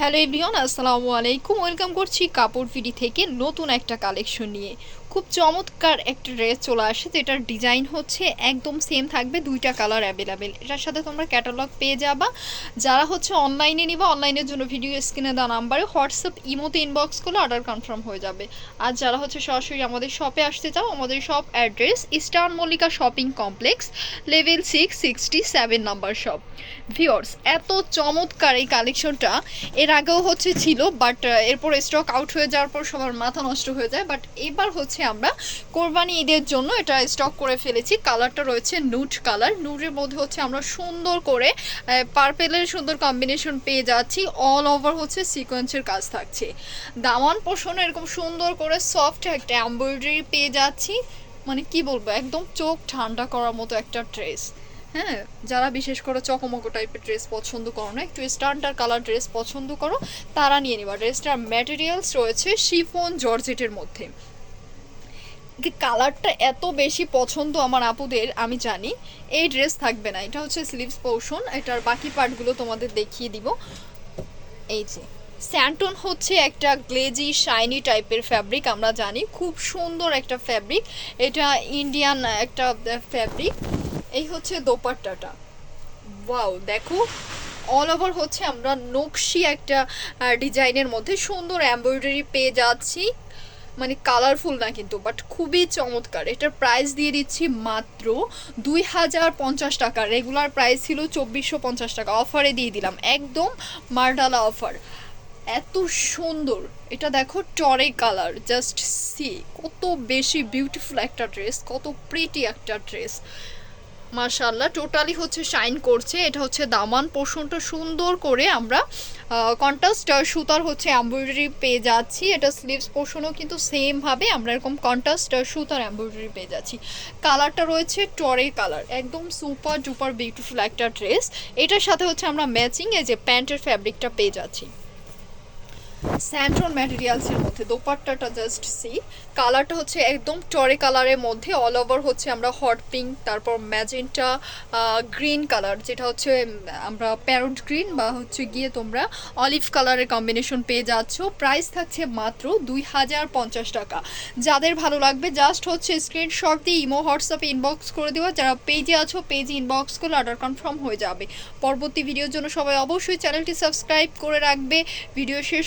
Hello everyone আসসালামু আলাইকুম। Welcome করছি কাপড় ফিডি থেকে নতুন একটা কালেকশন নিয়ে। খুব চমৎকার একটা ড্রেস চলে আসে যেটার ডিজাইন হচ্ছে একদম সেম থাকবে, দুইটা কালার অ্যাভেলেবেল এটার সাথে তোমরা ক্যাটালগ পেয়ে যাবা। যারা হচ্ছে অনলাইনে নিবা অনলাইনের জন্য ভিডিও স্ক্রিনে দেওয়া নাম্বারে হোয়াটসঅ্যাপ ইমোতে ইনবক্স করলে অর্ডার কনফার্ম হয়ে যাবে। আর যারা হচ্ছে সরাসরি আমাদের শপে আসতে চাও, আমাদের shop address eastern Mallika shopping complex level six sixty seven number shop viewers এত চমৎকার এই কালেকশনটা এর আগেও হচ্ছে ছিল বাট এরপর স্টক আউট হয়ে যাওয়ার পর সবার মাথা নষ্ট হয়ে যায়। বাট এবার হচ্ছে আমরা কোরবানি ঈদের জন্য এটা স্টক করে ফেলেছি। কালারটা রয়েছে নুট কালার নুটের মধ্যে হচ্ছে আমরা সুন্দর করে পার্পেলের সুন্দর কম্বিনেশন পেয়ে যাচ্ছি। অল ওভার হচ্ছে সিকোয়েন্সের কাজ থাকছে। দামান পোষণ এরকম সুন্দর করে সফট একটা এমব্রয়ডারি পেয়ে যাচ্ছি। মানে কি বলব, একদম চোখ ঠান্ডা করার মতো একটা ড্রেস হ্যাঁ যারা বিশেষ করে চকমকো টাইপের ড্রেস পছন্দ করো না, একটু স্ট্যান্ডার্ড কালার ড্রেস পছন্দ করো, তারা নিয়ে নিবা। ড্রেসটার ম্যাটেরিয়ালস রয়েছে শিফন জর্জেটের মধ্যে। কালারটা এত বেশি পছন্দ আমার আপুদের, আমি জানি, এই ড্রেস থাকবে না। এটা হচ্ছে স্লিভস পোর্শন এটার বাকি পার্টগুলো তোমাদের দেখিয়ে দিব। এই যে স্যান্টন হচ্ছে একটা গ্লেজি শাইনি টাইপের ফ্যাব্রিক আমরা জানি, খুব সুন্দর একটা ফ্যাব্রিক এটা ইন্ডিয়ান একটা ফ্যাব্রিক এই হচ্ছে দোপাট্টাটা। ওয়াও, দেখো অল ওভার হচ্ছে আমরা নকশি একটা ডিজাইনের মধ্যে সুন্দর এমব্রয়ডারি পেয়ে যাচ্ছি। মানে কালারফুল না কিন্তু বাট খুবই চমৎকার। এটার প্রাইস দিয়ে দিচ্ছি মাত্র দুই হাজার পঞ্চাশ টাকা। রেগুলার প্রাইস ছিল চব্বিশশো পঞ্চাশ টাকা। অফারে দিয়ে দিলাম। একদম মার্ডালা অফার এত সুন্দর। এটা দেখো টরে কালার জাস্ট সি কত বেশি বিউটিফুল একটা ড্রেস কত প্রিটি একটা ড্রেস মাশাল্লাহ টোটালি হচ্ছে শাইন করছে। এটা হচ্ছে দামান পোষণটা সুন্দর করে আমরা কন্ট্রাস্ট সুতার হচ্ছে এমব্রয়ডারি পেয়ে যাচ্ছি। এটা স্লিভস পোর্শনও কিন্তু সেমভাবে আমরা এরকম কন্ট্রাস্ট সুতার এমব্রয়ডারি পেয়ে যাচ্ছি। কালারটা রয়েছে টরে কালার একদম সুপার ডুপার বিউটিফুল একটা ড্রেস এটার সাথে হচ্ছে আমরা ম্যাচিং এই যে প্যান্টের ফ্যাব্রিকটা পেয়ে যাচ্ছি। স্যান্ট্রন ম্যাটেরিয়ালসের মধ্যে, দোপাট্টাটা জাস্ট সি কালারটা হচ্ছে একদম টরে কালারের মধ্যে অল ওভার হচ্ছে আমরা হট পিঙ্ক তারপর ম্যাজেন্টা গ্রিন কালার যেটা হচ্ছে আমরা প্যারোট গ্রিন বা হচ্ছে গিয়ে তোমরা অলিভ কালারের কম্বিনেশন পেয়ে যাচ্ছ। প্রাইস থাকছে মাত্র দুই হাজার পঞ্চাশ টাকা। যাদের ভালো লাগবে জাস্ট হচ্ছে স্ক্রিনশট দিয়ে ইমো হোয়াটসঅ্যাপে ইনবক্স করে দেওয়া যারা পেজে আছো পেজে ইনবক্স করলে অর্ডার কনফার্ম হয়ে যাবে। পরবর্তী ভিডিওর জন্য সবাই অবশ্যই চ্যানেলটি সাবস্ক্রাইব করে রাখবে। ভিডিও শেষ